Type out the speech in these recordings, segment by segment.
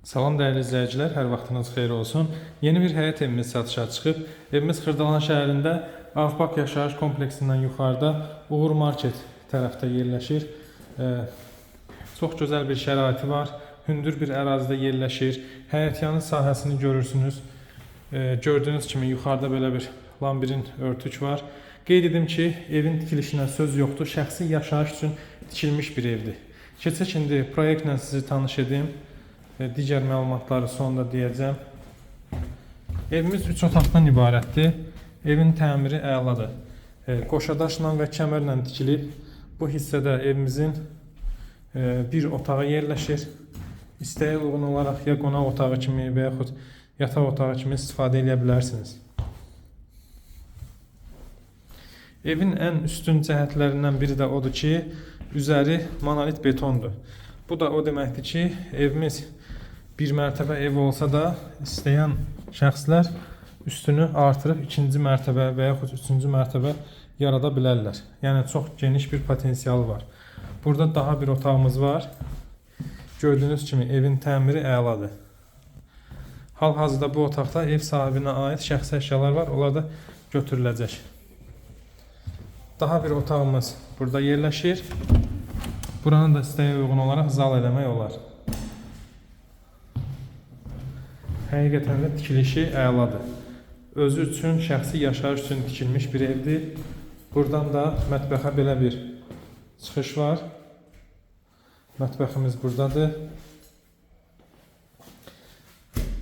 Salam dəyərli izləyicilər, hər vaxtınız xeyir olsun. Yeni bir həyət evimiz satışa çıxıb. Evimiz Xırdalan şəhərində Avpak yaşayış kompleksindən yuxarıda Uğur Market tərəfdə yerləşir. Çox gözəl bir şəraiti var. Hündür bir ərazidə yerləşir. Həyətyanı sahəsini görürsünüz. Gördüyünüz kimi yuxarıda belə bir lambirin örtük var. Qeyd edim ki, evin tikilişinə söz yoxdur. Şəxsi yaşayış üçün tikilmiş bir evdir. Keçək indi proyektlə sizi tanış edim. Digər məlumatları sonda deyəcəm. Evimiz 3 otaqdan ibarətdir. Evin təmiri əladır. E, Qoşadaşla və kəmərlə tikilib. Bu hissədə evimizin e, bir otağı yerləşir. İstəyə uyğun olaraq ya qonaq otağı kimi və yaxud yataq otağı kimi istifadə edə bilərsiniz. Evin ən üstün cəhətlərindən biri də odur ki, üzəri monolit betondur. Bu da o deməkdir ki, evimiz bir mərtəbə ev olsa da istəyən şəxslər üstünü artırıb ikinci mərtəbə və yaxud üçüncü mərtəbə yarada bilərlər. Yəni çox geniş bir potensialı var. Burada daha bir otağımız var. Gördüyünüz kimi evin təmiri əladır. Hal-hazırda bu otaqda ev sahibinə aid şəxsi əşyalar var. Onlar da götürüləcək. Daha bir otağımız burada yerləşir. Buranı da istəyə uyğun olaraq zal eləmək olar. Həqiqətən də tikilişi əladır. Özü üçün, şəxsi yaşayış üçün tikilmiş bir evdir. Buradan da mətbəxə belə bir çıxış var. Mətbəximiz buradadır.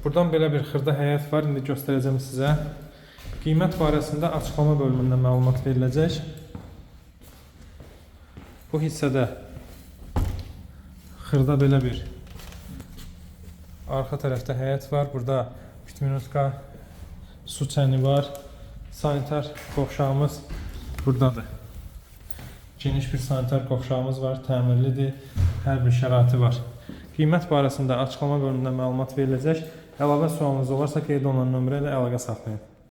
Buradan belə bir xırda həyət var. İndi göstərəcəm sizə. Qiymət barəsində açıqlama bölümündə məlumat veriləcək. Bu hissədə xırda belə bir arxa tərəfdə həyət var. Burada pitminutka su çəni var. Sanitar qovşağımız buradadır. Geniş bir sanitar qovşağımız var, təmirlidir. Hər bir şəraiti var. Qiymət barəsində açıqlama bölümündə məlumat veriləcək. Əlavə sualınız olarsa qeyd olunan nömrə ilə əlaqə saxlayın.